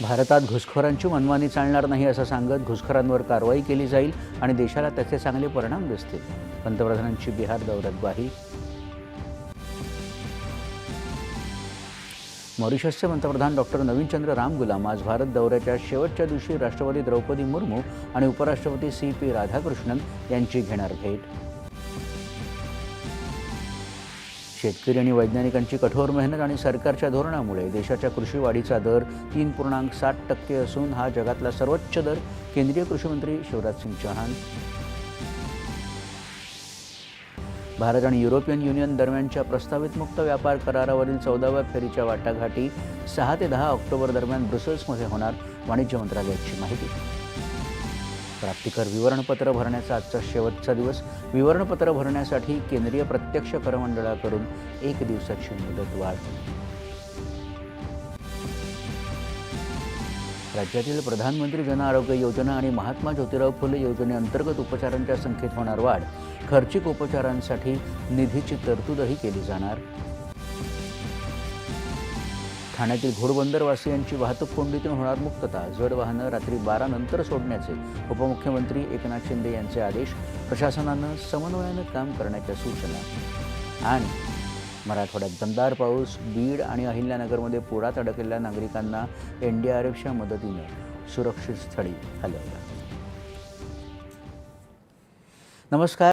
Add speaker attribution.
Speaker 1: भारतात घुसखोरांची मनमानी चालणार नाही असं सांगत घुसखोरांवर कारवाई केली जाईल आणि देशाला त्याचे चांगले परिणाम दिसतील. पंतप्रधानांची बिहार दौऱ्यात ग्वाही. मॉरिशसचे पंतप्रधान डॉक्टर नवीनचंद्र रामगुलाम आज भारत दौऱ्याच्या शेवटच्या दिवशी राष्ट्रपती द्रौपदी मुर्मू आणि उपराष्ट्रपती सी पी राधाकृष्णन यांची घेणार भेट. शेतकरी आणि वैज्ञानिकांची कठोर मेहनत आणि सरकारच्या धोरणामुळे देशाच्या कृषी वाढीचा दर तीन पूर्णांक सात टक्के असून हा जगातला सर्वोच्च दर केंद्रीय कृषीमंत्री शिवराज सिंग चौहान. भारत आणि युरोपियन युनियन दरम्यानच्या प्रस्तावित मुक्त व्यापार करारावरील चौदाव्या फेरीच्या वाटाघाटी सहा ते दहा ऑक्टोबर दरम्यान ब्रुसेल्समध्ये होणार वाणिज्य मंत्रालयाची माहिती. प्राप्तिकर. विवरणपत्र भरण्याचा आजचा शेवटचा दिवस. विवरणपत्र भरण्यासाठी केंद्रीय प्रत्यक्ष कर मंडळाकडून एक दिवसाची मुदतवाढ राज्यातील प्रधानमंत्री जन आरोग्य योजना आणि महात्मा ज्योतिराव फुले योजनेअंतर्गत उपचारांच्या संख्येत होणार वाढ. खर्चिक उपचारांसाठी निधीची तरतूदही केली जाणार. ठाण्यातील घोडबंदरवासियांची वाहतूक कोंडीतून होणार मुक्तता. जड वाहनं रात्री बारा नंतर सोडण्याचे. उपमुख्यमंत्री एकनाथ शिंदे यांचे आदेश प्रशासनानं समन्वयानं काम करण्याच्या सूचना. आणि मराठवाड्यात दमदार पाऊस बीड आणि अहिल्यानगरमध्ये पुरात अडकलेल्या नागरिकांना एन डी आर एफच्या मदतीनं सुरक्षित स्थळी हलवलं. नमस्कार.